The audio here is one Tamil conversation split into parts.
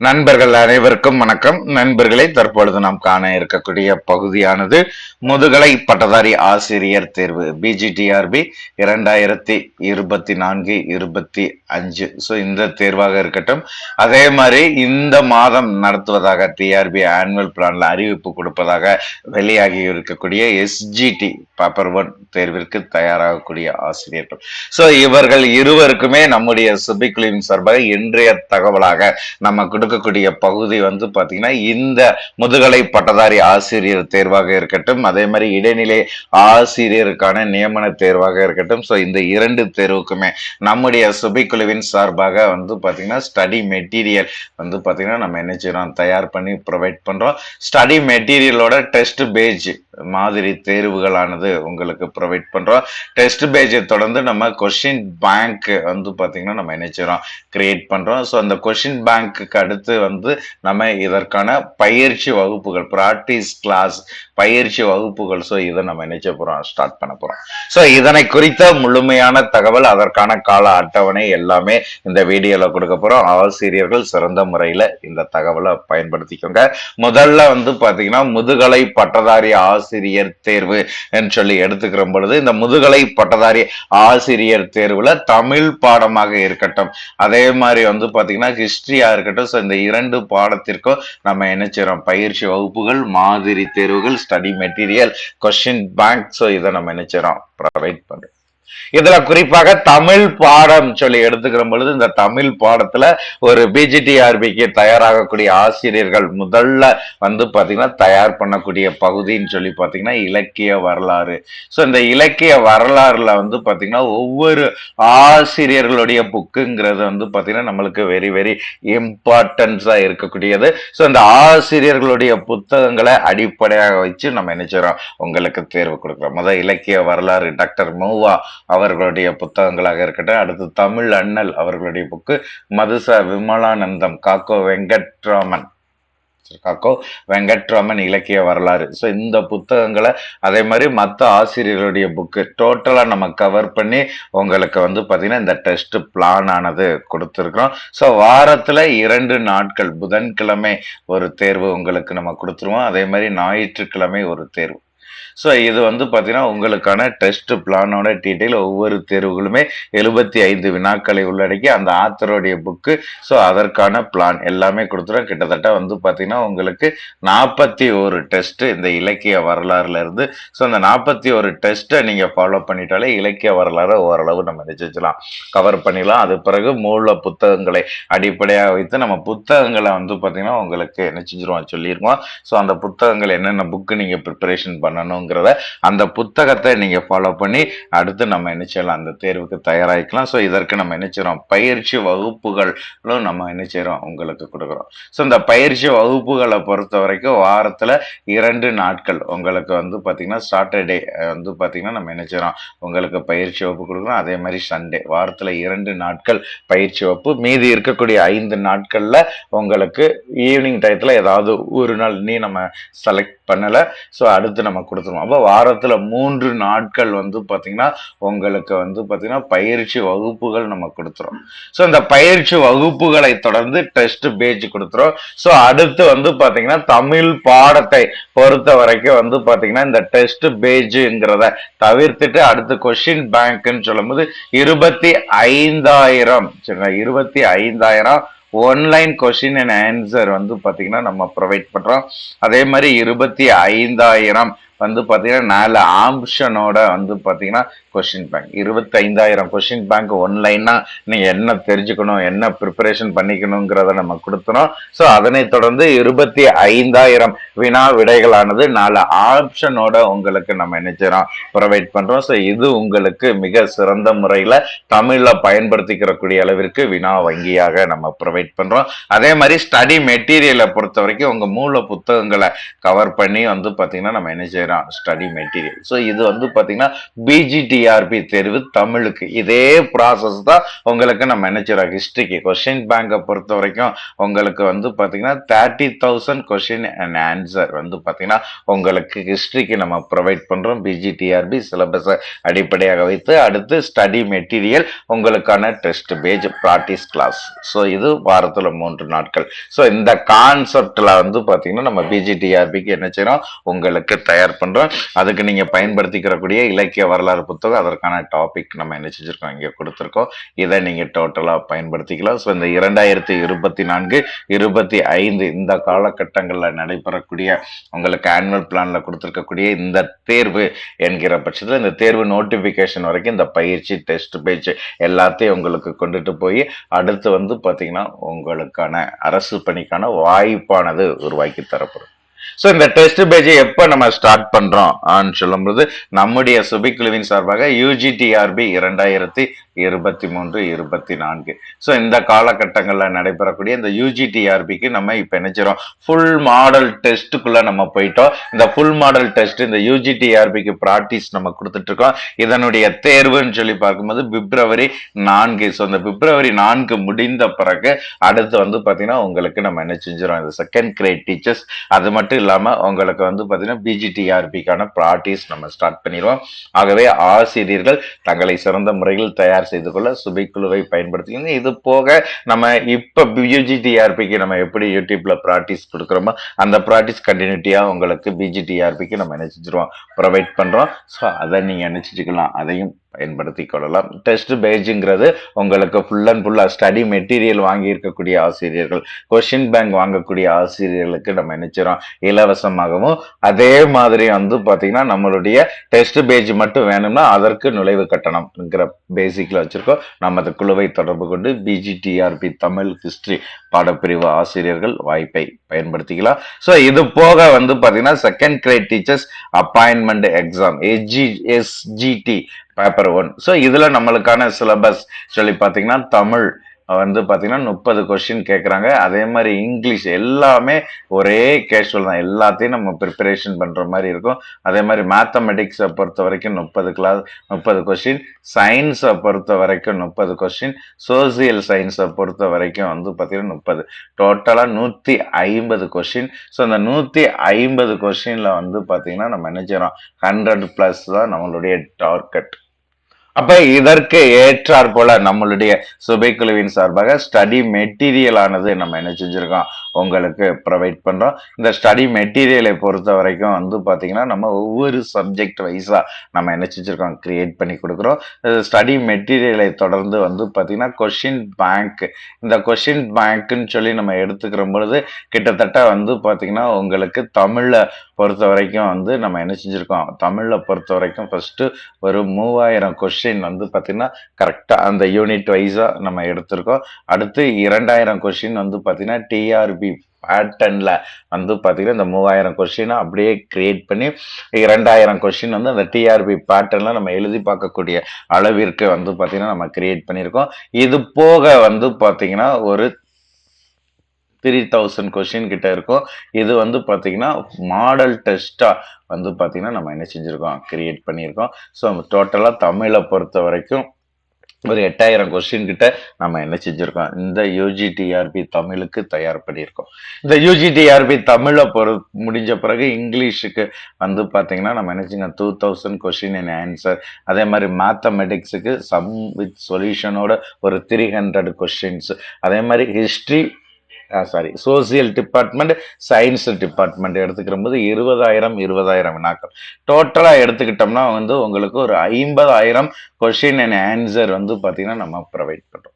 நண்பர்கள் அனைவருக்கும் வணக்கம். நண்பர்களே தற்பொழுது நாம் காண இருக்கக்கூடிய பகுதியானது முதுகலை பட்டதாரி ஆசிரியர் தேர்வு பிஜிடிஆர்பி இரண்டாயிரத்தி இருபத்தி நான்கு இருபத்தி அஞ்சு. ஸோ இந்த தேர்வாக இருக்கட்டும். அதே மாதிரி இந்த மாதம் நடத்துவதாக டிஆர்பி ஆனுவல் பிளான்ல அறிவிப்பு கொடுப்பதாக வெளியாகி இருக்கக்கூடிய எஸ்ஜிடி பேப்பர் ஒன் தேர்விற்கு தயாராகக்கூடிய ஆசிரியர்கள். ஸோ இவர்கள் இருவருக்குமே நம்முடைய சுபிக்குழுவின் சார்பாக இன்றைய தகவலாக நம்ம கொடுக்கக்கூடிய பகுதி வந்து பாத்தீங்கன்னா இந்த முதுகலை பட்டதாரி ஆசிரியர் தேர்வாக இருக்கட்டும் அதே மாதிரி இடைநிலை ஆசிரியருக்கான நியமன தேர்வாக இருக்கட்டும். ஸோ இந்த இரண்டு தேர்வுக்குமே நம்முடைய சுபிக்குழுவின் சார்பாக வந்து பாத்தீங்கன்னா ஸ்டடி மெட்டீரியல் வந்து பாத்தீங்கன்னா நம்ம என்ன செய்யறோம் தயார் பண்ணி ப்ரொவைட் பண்றோம். ஸ்டடி மெட்டீரியலோட டெஸ்ட் பேஜ் மாதிரி தேர்வுகளானது உங்களுக்கு ப்ரொவைட் பண்றோம். டெஸ்ட் பேஜை தொடர்ந்து நம்ம கொஷின் பேங்க் வந்து பாத்தீங்கன்னா நம்ம என்ன செய்றோம் கிரியேட் பண்றோம். ஸோ அந்த கொஷின் பேங்க்குக்கு அடுத்து வந்து நம்ம இதற்கான பயிற்சி வகுப்புகள் ப்ராக்டிஸ் கிளாஸ் பயிற்சி வகுப்புகள். ஸோ இதை நம்ம நினைச்ச போகிறோம் ஸ்டார்ட் பண்ண போகிறோம் ஸோ இதனை குறித்த முழுமையான தகவல் அதற்கான கால அட்டவணை எல்லாமே இந்த வீடியோல கொடுக்க போறோம். ஆசிரியர்கள் சிறந்த முறையில் இந்த தகவலை பயன்படுத்திக்கோங்க. முதல்ல வந்து பாத்தீங்கன்னா முதுகலை பட்டதாரி ஆசிரியர் தேர்வு என்று சொல்லி எடுத்துக்கிற பொழுது இந்த முதுகலை பட்டதாரி ஆசிரியர் தேர்வுல தமிழ் பாடமாக இருக்கட்டும். அதே மாதிரி வந்து பாத்தீங்கன்னா ஹிஸ்டரியா இருக்கட்டும். ஸோ இந்த இரண்டு பாடத்திற்கும் நம்ம என்ன பயிற்சி வகுப்புகள் மாதிரி தேர்வுகள் study material question bank so இதை நம்ம என்ன ப்ரொவைட் பண்ணுறோம் இதுல குறிப்பாக தமிழ் பாடம் சொல்லி எடுத்துக்கிற பொழுது இந்த தமிழ் பாடத்துல ஒரு பிஜிடிஆர்பிக்கு தயாராகக்கூடிய ஆசிரியர்கள் முதல்ல வந்து பாத்தீங்கன்னா தயார் பண்ணக்கூடிய பகுதின்னு சொல்லி பாத்தீங்கன்னா இலக்கிய வரலாறு. ஸோ இந்த இலக்கிய வரலாறுல வந்து பாத்தீங்கன்னா ஒவ்வொரு ஆசிரியர்களுடைய புக்குங்கிறது வந்து பாத்தீங்கன்னா நம்மளுக்கு வெரி வெரி இம்பார்ட்டன்ஸா இருக்கக்கூடியது. ஸோ இந்த ஆசிரியர்களுடைய புத்தகங்களை அடிப்படையாக வச்சு நம்ம என்ன செய்யறோம் உங்களுக்கு தேர்வு கொடுக்குறோம். முதல் இலக்கிய வரலாறு டாக்டர் மூவா அவர்களுடைய புத்தகங்களாக இருக்கட்டும். அடுத்து தமிழ் அண்ணல் அவர்களுடைய புக்கு மதுச விமலானந்தம் காக்கோ வெங்கட்ராமன். காக்கோ வெங்கட்ராமன் இலக்கிய வரலாறு. ஸோ இந்த புத்தகங்களை அதே மாதிரி மற்ற ஆசிரியர்களுடைய புக்கு டோட்டலாக நம்ம கவர் பண்ணி உங்களுக்கு வந்து பார்த்திங்கன்னா இந்த டெஸ்ட் பிளான் ஆனது கொடுத்துருக்குறோம். ஸோ வாரத்தில் இரண்டு நாட்கள் புதன்கிழமை ஒரு தேர்வு உங்களுக்கு நம்ம கொடுத்துருவோம். அதே மாதிரி ஞாயிற்றுக்கிழமை ஒரு தேர்வு. ஸோ இது வந்து பார்த்தீங்கன்னா உங்களுக்கான டெஸ்ட் பிளானோட டீட்டெயில் ஒவ்வொரு தேர்வுகளுமே எழுபத்தி ஐந்து வினாக்களை உள்ளடக்கி அந்த ஆத்தருடைய புக்கு ஸோ அதற்கான பிளான் எல்லாமே கொடுத்துரும். கிட்டத்தட்ட வந்து பார்த்தீங்கன்னா உங்களுக்கு நாற்பத்தி ஒரு டெஸ்ட் இந்த இலக்கிய வரலாறுல இருந்து ஸோ அந்த நாற்பத்தி ஒரு டெஸ்ட்டை நீங்கள் ஃபாலோ பண்ணிட்டாலே இலக்கிய வரலாறு ஓரளவு நம்ம நிச்சயிச்சலாம் கவர் பண்ணிடலாம். அது பிறகு மூல புத்தகங்களை அடிப்படையாக வைத்து நம்ம புத்தகங்களை வந்து பார்த்தீங்கன்னா உங்களுக்கு என்ன சொல்லியிருக்கோம். ஸோ அந்த புத்தகங்கள் என்னென்ன புக்கு நீங்கள் ப்ரிப்பரேஷன் பண்ணணுங்கிறத அந்த புத்தகத்தை நீங்கள் ஃபாலோ பண்ணி அடுத்து நம்ம என்ன செய்யலாம் அந்த தேர்வுக்கு தயாராகிக்கலாம். ஸோ இதற்கு நம்ம என்ன செய்கிறோம் பயிற்சி வகுப்புகளும் நம்ம என்ன செய்கிறோம் உங்களுக்கு கொடுக்குறோம். ஸோ இந்த பயிற்சி வகுப்புகளை பொறுத்த வரைக்கும் வாரத்தில் இரண்டு நாட்கள் உங்களுக்கு வந்து பார்த்தீங்கன்னா சாட்டர்டே வந்து பார்த்தீங்கன்னா நம்ம என்ன செய்கிறோம் உங்களுக்கு பயிற்சி வகுப்பு கொடுக்குறோம். அதே மாதிரி சண்டே வாரத்தில் இரண்டு நாட்கள் பயிற்சி வகுப்பு. மீதி இருக்கக்கூடிய ஐந்து நாட்களில் உங்களுக்கு ஈவினிங் டயத்தில் ஏதாவது ஒரு நாள் நீ நம்ம செலக்ட் பண்ணலை. ஸோ அடுத்து நம்ம கொடுத்துருவோம். அப்போ வாரத்தில் மூன்று நாட்கள் வந்து பார்த்தீங்கன்னா உங்களுக்கு வந்து பார்த்திங்கன்னா பயிற்சி வகுப்புகள் நம்ம கொடுத்துரும் ஸோ இந்த பயிற்சி வகுப்புகளை தொடர்ந்து டெஸ்ட் பேஜ் கொடுத்துரும் ஸோ அடுத்து வந்து பார்த்தீங்கன்னா தமிழ் பாடத்தை பொறுத்த வரைக்கும் வந்து பார்த்தீங்கன்னா இந்த டெஸ்ட் பேஜுங்கிறத தவிர்த்துட்டு அடுத்து கொஷின் பேங்க்னு சொல்லும்போது இருபத்தி ஐந்தாயிரம் சரிங்களா? இருபத்தி ஐந்தாயிரம் ஒன்லைன் கொஷின் அண்ட் ஆன்சர் வந்து பார்த்தீங்கன்னா நம்ம ப்ரொவைட் பண்ணுறோம் அதே மாதிரி இருபத்தி ஐந்தாயிரம் வந்து பார்த்தீங்கன்னா நாலு ஆப்ஷனோட வந்து பார்த்தீங்கன்னா கொஷின் பேங்க் இருபத்தைந்தாயிரம் கொஷின் பேங்க் ஒன்லைனாக நீங்கள் என்ன தெரிஞ்சுக்கணும் என்ன ப்ரிப்பரேஷன் பண்ணிக்கணுங்கிறத நம்ம கொடுத்துறோம். ஸோ அதனை தொடர்ந்து இருபத்தி ஐந்தாயிரம் வினா விடைகளானது நாலு ஆப்ஷனோட உங்களுக்கு நம்ம என்ன ப்ரொவைட் பண்ணுறோம் ஸோ இது உங்களுக்கு மிக சிறந்த முறையில் தமிழில் பயன்படுத்திக்கிறக்கூடிய அளவிற்கு வினா வங்கியாக நம்ம ப்ரொவைட் பண்ணுறோம் அதே மாதிரி ஸ்டடி மெட்டீரியலை பொறுத்த வரைக்கும் உங்கள் மூல புத்தகங்களை கவர் பண்ணி வந்து பார்த்தீங்கன்னா நம்ம என்ன செய்யறோம் ஸ்டடி மெட்டீரியல் ஸோ இது வந்து பாத்தீங்கன்னா பிஜிடிஆர்பி தேர்வு தமிழுக்கு. இதே ப்ராசஸ் தான் உங்களுக்கு நம்ம என்ன ஹிஸ்ட்ரிக்கு கொஷின் பேங்கை பொறுத்த வரைக்கும் உங்களுக்கு வந்து பாத்தீங்கன்னா thirty thousand question and answer வந்து பாத்தீங்கன்னா உங்களுக்கு ஹிஸ்ட்ரிக்கு நம்ம ப்ரொவைட் பண்றோம். பிஜிடிஆர்பி சிலபஸை அடிப்படையாக வைத்து அடுத்து ஸ்டடி மெட்டீரியல் உங்களுக்கான test page practice class so இது வாரத்துல மூன்று நாட்கள். ஸோ இந்த கான்செப்ட்ல வந்து பாத்தீங்கன்னா நம்ம பிஜிடிஆர்பிக்கு என்ன செய்யறோம்? உங்களுக்கு தயார் பண்றோம் அதுக்கு நீங்க பயன்படுத்திக்கிறக்கூடிய இலக்கிய வரலாறு புத்தகம் அதற்கான டாபிக் நம்ம என்ன செஞ்சிருக்கோம் இங்க கொடுத்துருக்கோம். இதை நீங்க டோட்டலா பயன்படுத்திக்கலாம். ஸோ இந்த இரண்டாயிரத்தி இருபத்தி நான்கு இருபத்தி ஐந்து இந்த காலகட்டங்களில் நடைபெறக்கூடிய உங்களுக்கு ஆனுவல் பிளான்ல கொடுத்துருக்கக்கூடிய இந்த தேர்வு என்கிற பட்சத்தில் இந்த தேர்வு நோட்டிபிகேஷன் வரைக்கும் இந்த பயிற்சி டெஸ்ட் பேச்சு எல்லாத்தையும் உங்களுக்கு கொண்டுட்டு போய் அடுத்து வந்து பார்த்தீங்கன்னா உங்களுக்கான அரசு பணிக்கான வாய்ப்பானது உருவாக்கி தரப்படும். ஸோ இந்த டெஸ்ட் பேஜை எப்போ நம்ம ஸ்டார்ட் பண்றோம்? சொல்லும்போது நம்முடைய சுபிக்குழுவின் சார்பாக யூஜிடிஆர்பி இரண்டாயிரத்தி இருபத்தி மூன்று இருபத்தி நான்கு. ஸோ இந்த காலகட்டங்களில் நடைபெறக்கூடிய இந்த யூஜிடிஆர்பிக்கு நம்ம இப்போ நினைச்சிரோம் ஃபுல் மாடல் டெஸ்ட்டுக்குள்ளே நம்ம போயிட்டோம். இந்த ஃபுல் மாடல் டெஸ்ட் இந்த யூஜிடிஆர்பிக்கு ப்ராக்டிஸ் நம்ம கொடுத்துட்ருக்கோம். இதனுடைய தேர்வுன்னு சொல்லி பார்க்கும்போது பிப்ரவரி நான்கு. ஸோ இந்த பிப்ரவரி நான்கு முடிந்த பிறகு அடுத்து வந்து பார்த்தீங்கன்னா உங்களுக்கு நம்ம என்ன செஞ்சிடும் இந்த செகண்ட் கிரேட் டீச்சர்ஸ் அது மட்டும் இல்லாமல் உங்களுக்கு வந்து பார்த்தீங்கன்னா பிஜிடிஆர்பிக்கான ப்ராக்டிஸ் நம்ம ஸ்டார்ட் பண்ணிடுவோம். ஆகவே ஆசிரியர்கள் தங்களை சிறந்த முறையில் தயார் செய்து கொள்ள சுபிக்குழுவை பயன்படுத்திக்கோங்க. இது போக நம்ம இப்போ பியூஜிடிஆர்பிக்கு நம்ம எப்படி யூடியூப்ல ப்ராக்டிஸ் கொடுக்குறோமோ அந்த ப்ராக்டிஸ் கண்டினியூட்டியாக உங்களுக்கு பிஜிடிஆர்பிக்கு நம்ம என்ன செஞ்சிருவோம் ப்ரொவைட் பண்ணுறோம் ஸோ அதை நீங்கள் நினைச்சிட்டுக்கலாம் அதையும் பயன்படுத்தி கொள்ளலாம். டெஸ்ட் பேஜுங்கிறது உங்களுக்கு ஃபுல் அண்ட் ஃபுல்லாக ஸ்டடி மெட்டீரியல் வாங்கி இருக்கக்கூடிய ஆசிரியர்கள் கொஷின் பேங்க் வாங்கக்கூடிய ஆசிரியர்களுக்கு நம்ம நினைச்சிடும் இலவசமாகவும் அதே மாதிரி வந்து பார்த்தீங்கன்னா நம்மளுடைய டெஸ்ட் பேஜ் மட்டும் வேணும்னா அதற்கு நுழைவு கட்டணம்ங்கிற பேசிக்கில் வச்சுருக்கோம். நம்ம அந்த குழுவை தொடர்பு கொண்டு பிஜிடிஆர்பி தமிழ் ஹிஸ்ட்ரி பாடப்பிரிவு ஆசிரியர்கள் வாய்ப்பை பயன்படுத்திக்கலாம். ஸோ இது போக வந்து பார்த்தீங்கன்னா second grade teachers appointment exam SG SGT paper one so இதில் நம்மளுக்கான சிலபஸ் சொல்லி பார்த்தீங்கன்னா தமிழ் வந்து பார்த்தீங்கன்னா முப்பது கொஸ்டின் கேட்குறாங்க அதே மாதிரி இங்கிலீஷ் எல்லாமே ஒரே கேஷுவல் தான். எல்லாத்தையும் நம்ம ப்ரிப்பரேஷன் பண்ணுற மாதிரி இருக்கும். அதே மாதிரி மேத்தமெட்டிக்ஸை பொறுத்த வரைக்கும் முப்பது கிளாஸ் முப்பது கொஸ்டின் சயின்ஸை பொறுத்த வரைக்கும் முப்பது கொஸ்டின் சோசியல் சயின்ஸை பொறுத்த வரைக்கும் வந்து பார்த்தீங்கன்னா முப்பது. டோட்டலாக நூற்றி ஐம்பது கொஸ்டின் ஸோ அந்த நூற்றி ஐம்பது கொஸ்டினில் வந்து பார்த்தீங்கன்னா நம்ம என்ன செய்கிறோம் ஹண்ட்ரட் ப்ளஸ் தான் நம்மளுடைய டார்கெட் அப்ப இதற்கு ஏற்றாற் போல நம்மளுடைய சுபைக்குழுவின் சார்பாக ஸ்டடி மெட்டீரியல் ஆனது நம்ம என்ன செஞ்சிருக்கோம்? உங்களுக்கு ப்ரொவைட் பண்றோம். இந்த ஸ்டடி மெட்டீரியலை பொறுத்த வரைக்கும் வந்து பாத்தீங்கன்னா நம்ம ஒவ்வொரு சப்ஜெக்ட் வைஸா நம்ம என்ன செஞ்சிருக்கோம்? கிரியேட் பண்ணி கொடுக்குறோம். ஸ்டடி மெட்டீரியலை தொடர்ந்து வந்து பாத்தீங்கன்னா கொஷின் பேங்க் இந்த கொஷின் பேங்க்னு சொல்லி நம்ம எடுத்துக்கிற பொழுது கிட்டத்தட்ட வந்து பாத்தீங்கன்னா உங்களுக்கு தமிழ்ல பொறுத்த வரைக்கும் வந்து நம்ம என்ன செஞ்சுருக்கோம்? தமிழில் பொறுத்த வரைக்கும் ஃபஸ்ட்டு ஒரு மூவாயிரம் கொஷின் வந்து பார்த்திங்கன்னா கரெக்டாக அந்த யூனிட் வைஸாக நம்ம எடுத்திருக்கோம். அடுத்து இரண்டாயிரம் கொஷின் வந்து பார்த்திங்கன்னா டிஆர்பி பேட்டர்னில் வந்து பார்த்திங்கன்னா இந்த மூவாயிரம் கொஷினை அப்படியே கிரியேட் பண்ணி இரண்டாயிரம் கொஷின் வந்து அந்த டிஆர்பி பேட்டர்னில் நம்ம எழுதி பார்க்கக்கூடிய அளவிற்கு வந்து பார்த்திங்கன்னா நம்ம க்ரியேட் பண்ணியிருக்கோம். இது போக வந்து பார்த்திங்கன்னா ஒரு த்ரீ தௌசண்ட் கொஷின் கிட்ட இருக்கும். இது வந்து பார்த்தீங்கன்னா மாடல் டெஸ்ட்டாக வந்து பார்த்தீங்கன்னா நம்ம என்ன செஞ்சுருக்கோம்? கிரியேட் பண்ணியிருக்கோம். ஸோ டோட்டலாக தமிழை பொறுத்த வரைக்கும் ஒரு எட்டாயிரம் கொஸ்டின் கிட்ட நம்ம என்ன செஞ்சுருக்கோம்? இந்த யூஜிடிஆர்பி தமிழுக்கு தயார் பண்ணியிருக்கோம். இந்த யூஜிடிஆர்பி தமிழை பொறு முடிஞ்ச பிறகு இங்கிலீஷுக்கு வந்து பார்த்தீங்கன்னா நம்ம என்ன two thousand question and answer அதே மாதிரி மேத்தமெட்டிக்ஸுக்கு சம் வித் சொல்யூஷனோட ஒரு த்ரீ ஹண்ட்ரட் கொஸ்டின்ஸ் அதே மாதிரி history sorry social department science department எடுத்துக்கிற போது இருபதாயிரம் இருபதாயிரம் வினாக்கள். டோட்டலாக எடுத்துக்கிட்டோம்னா வந்து உங்களுக்கு ஒரு ஐம்பதாயிரம் கொஷின் அண்ட் ஆன்சர் வந்து பார்த்தீங்கன்னா நம்ம ப்ரொவைட் பண்ணுறோம்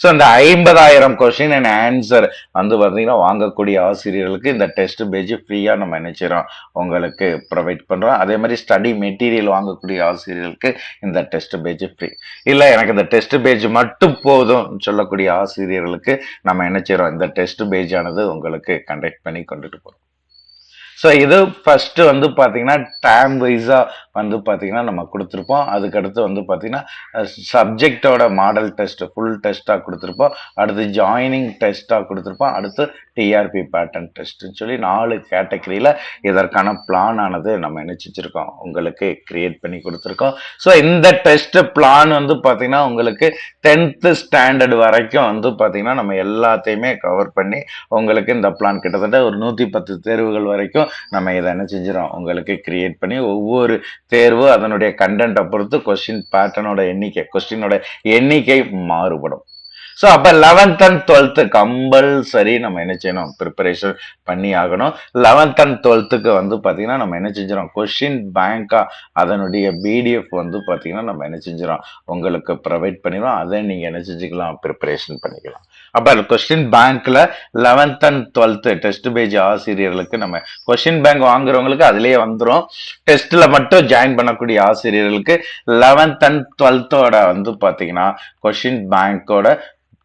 ஸோ இந்த ஐம்பதாயிரம் கொஸ்டின் அண்ட் ஆன்சர் வந்து பார்த்தீங்கன்னா வாங்கக்கூடிய ஆசிரியர்களுக்கு இந்த டெஸ்ட் பேஜ் ஃப்ரீயாக நம்ம நினைச்சிடறோம் உங்களுக்கு ப்ரொவைட் பண்ணுறோம் அதே மாதிரி ஸ்டடி மெட்டீரியல் வாங்கக்கூடிய ஆசிரியர்களுக்கு இந்த டெஸ்ட் பேஜ் ஃப்ரீ இல்லை எனக்கு இந்த டெஸ்ட் பேஜ் மட்டும் போதும் சொல்லக்கூடிய ஆசிரியர்களுக்கு நம்ம என்ன செய்கிறோம் இந்த டெஸ்ட் பேஜ் ஆனது உங்களுக்கு கண்டக்ட் பண்ணி கொண்டுட்டு போகிறோம் ஸோ இது ஃபஸ்ட்டு வந்து பார்த்தீங்கன்னா டைம் வைஸாக வந்து பார்த்தீங்கன்னா நம்ம கொடுத்துருப்போம். அதுக்கடுத்து வந்து பார்த்திங்கன்னா சப்ஜெக்டோட மாடல் டெஸ்ட் ஃபுல் டெஸ்ட்டாக கொடுத்துருப்போம். அடுத்து ஜாயினிங் டெஸ்ட்டாக கொடுத்துருப்போம். அடுத்து டிஆர்பி பேட்டர்ன் டெஸ்ட்டுன்னு சொல்லி நாலு கேட்டகரியில் இதற்கான பிளான் ஆனது நம்ம நினச்சிச்சிருக்கோம் உங்களுக்கு கிரியேட் பண்ணி கொடுத்துருக்கோம். ஸோ இந்த டெஸ்ட் பிளான் வந்து பார்த்திங்கன்னா உங்களுக்கு டென்த்து ஸ்டாண்டர்ட் வரைக்கும் வந்து பார்த்திங்கன்னா நம்ம எல்லாத்தையுமே கவர் பண்ணி உங்களுக்கு இந்த பிளான் கிட்டத்தட்ட ஒரு நூற்றி பத்து தேர்வுகள் வரைக்கும் நம்ம இதை என்ன செஞ்சிடும் உங்களுக்கு கிரியேட் பண்ணி ஒவ்வொரு தேர்வு அதனுடைய கண்டென்ட்டை பொறுத்து கொஸ்டின் பேட்டர்னோட எண்ணிக்கை கொஸ்டினோட எண்ணிக்கை மாறுபடும். ஸோ அப்போ லெவன்த் அண்ட் டுவெல்த்து கம்பல்சரி நம்ம என்ன செய்யணும்? ப்ரிப்பரேஷன் பண்ணி ஆகணும். லெவன்த் அண்ட் டுவெல்த்துக்கு வந்து பார்த்தீங்கன்னா நம்ம என்ன செஞ்சிடும் கொஷின் பேங்காக அதனுடைய பிடிஎஃப் வந்து பார்த்தீங்கன்னா நம்ம என்ன செஞ்சிடும் உங்களுக்கு ப்ரொவைட் பண்ணிடுவோம் அதை நீங்கள் என்ன செஞ்சுக்கலாம்? ப்ரிப்பரேஷன் பண்ணிக்கலாம். அப்போ கொஸ்டின் பேங்க்கில் eleventh and twelfth test page ஆசிரியர்களுக்கு நம்ம கொஷின் பேங்க் வாங்குறவங்களுக்கு அதுலேயே வந்துடும் டெஸ்ட்டில் மட்டும் ஜாயின் பண்ணக்கூடிய ஆசிரியர்களுக்கு லெவன்த் அண்ட் டுவெல்த்தோட வந்து பார்த்தீங்கன்னா கொஷின் பேங்க்கோட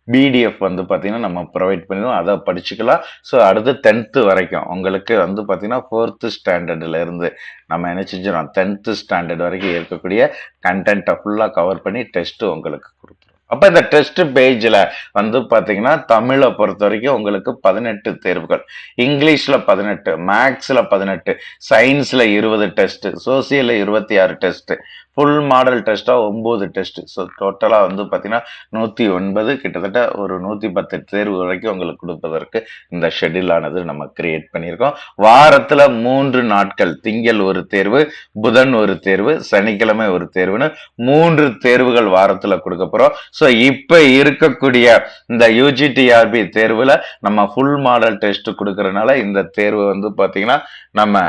பிடிஎஃப் வந்து பார்த்தீங்கன்னா நம்ம ப்ரொவைட் பண்ணிடுவோம். அதை படிச்சுக்கலாம். ஸோ அடுத்து டென்த்து வரைக்கும் உங்களுக்கு வந்து பார்த்தீங்கன்னா ஃபோர்த்து ஸ்டாண்டர்டுலேருந்து நம்ம என்ன செஞ்சிடும் டென்த்து ஸ்டாண்டர்ட் வரைக்கும் இருக்கக்கூடிய கண்டென்ட்டை ஃபுல்லாக கவர் பண்ணி டெஸ்ட்டு உங்களுக்கு கொடுக்கும் அப்போ இந்த டெஸ்ட் பேஜில் வந்து பார்த்தீங்கன்னா தமிழை பொறுத்த வரைக்கும் உங்களுக்கு பதினெட்டு தேர்வுகள். இங்கிலீஷில் பதினெட்டு மேக்ஸில் பதினெட்டு சயின்ஸில் இருபது டெஸ்ட் சோசியலில் இருபத்தி ஆறு டெஸ்ட் ஃபுல் மாடல் டெஸ்ட்டாக ஒம்பது டெஸ்ட் ஸோ டோட்டலாக வந்து பார்த்தீங்கன்னா நூற்றி ஒன்பது கிட்டத்தட்ட ஒரு நூற்றி பத்து தேர்வு வரைக்கும் உங்களுக்கு கொடுப்பதற்கு இந்த ஷெட்யூல் ஆனது நம்ம கிரியேட் பண்ணியிருக்கோம். வாரத்தில் மூன்று நாட்கள் திங்கள் ஒரு தேர்வு புதன் ஒரு தேர்வு சனிக்கிழமை ஒரு தேர்வுன்னு மூன்று தேர்வுகள் வாரத்தில் கொடுக்க போகிறோம் ஸோ இப்போ இருக்கக்கூடிய இந்த யூஜிடிஆர்பி தேர்வில் நம்ம ஃபுல் மாடல் டெஸ்ட் கொடுக்கறனால இந்த தேர்வு வந்து பார்த்தீங்கன்னா நம்ம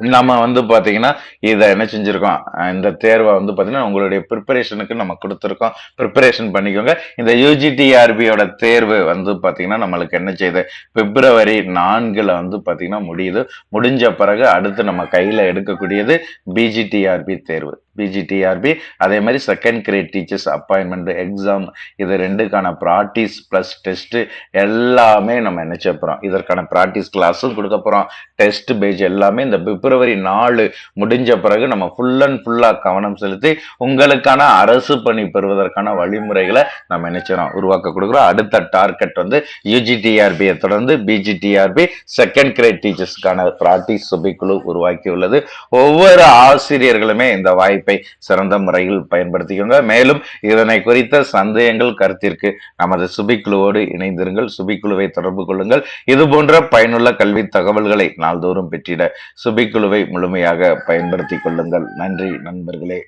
நம்ம வந்து பார்த்தீங்கன்னா இதை என்ன செஞ்சுருக்கோம்? இந்த தேர்வை வந்து பார்த்தீங்கன்னா உங்களுடைய ப்ரிப்பரேஷனுக்கு நம்ம கொடுத்துருக்கோம். ப்ரிப்பரேஷன் பண்ணிக்கோங்க. இந்த யூஜிடிஆர்பியோட தேர்வு வந்து பார்த்தீங்கன்னா நம்மளுக்கு என்ன செய்யுது? பிப்ரவரி நான்கில் வந்து பார்த்தீங்கன்னா முடியுது. முடிஞ்ச பிறகு அடுத்து நம்ம கையில் எடுக்கக்கூடியது பிஜிடிஆர்பி தேர்வு. பிஜிடிஆர்பி அதே மாதிரி second grade teachers appointment exam இது ரெண்டுக்கான ப்ராக்டிஸ் ப்ளஸ் டெஸ்ட்டு எல்லாமே நம்ம நினைச்ச போகிறோம் இதற்கான ப்ராக்டிஸ் கிளாஸும் கொடுக்க போகிறோம் டெஸ்ட் பேஜ் எல்லாமே இந்த பிப்ரவரி நாலு முடிஞ்ச பிறகு நம்ம ஃபுல் அண்ட் ஃபுல்லாக கவனம் செலுத்தி உங்களுக்கான அரசு பணி பெறுவதற்கான வழிமுறைகளை நம்ம நினைச்சிடறோம். உருவாக்க கொடுக்குறோம். அடுத்த டார்கெட் வந்து யூஜிடிஆர்பியை தொடர்ந்து பிஜிடிஆர்பி செகண்ட் கிரேட் டீச்சர்ஸ்க்கான ப்ராக்டிஸ் சுபிக்குழு உருவாக்கி உள்ளது ஒவ்வொரு ஆசிரியர்களுமே இந்த வாய்ப்பு வாய்ப்பை சிறந்த முறையில் பயன்படுத்திக்கோங்க. மேலும் இதனை குறித்த சந்தேகங்கள் கருத்திற்கு நமது சுபிக்குழுவோடு இணைந்திருங்கள். சுபிக்குழுவை தொடர்பு கொள்ளுங்கள். இது போன்ற பயனுள்ள கல்வி தகவல்களை நாள்தோறும் பெற்றிட சுபிக்குழுவை முழுமையாக பயன்படுத்திக் கொள்ளுங்கள். நன்றி நண்பர்களே.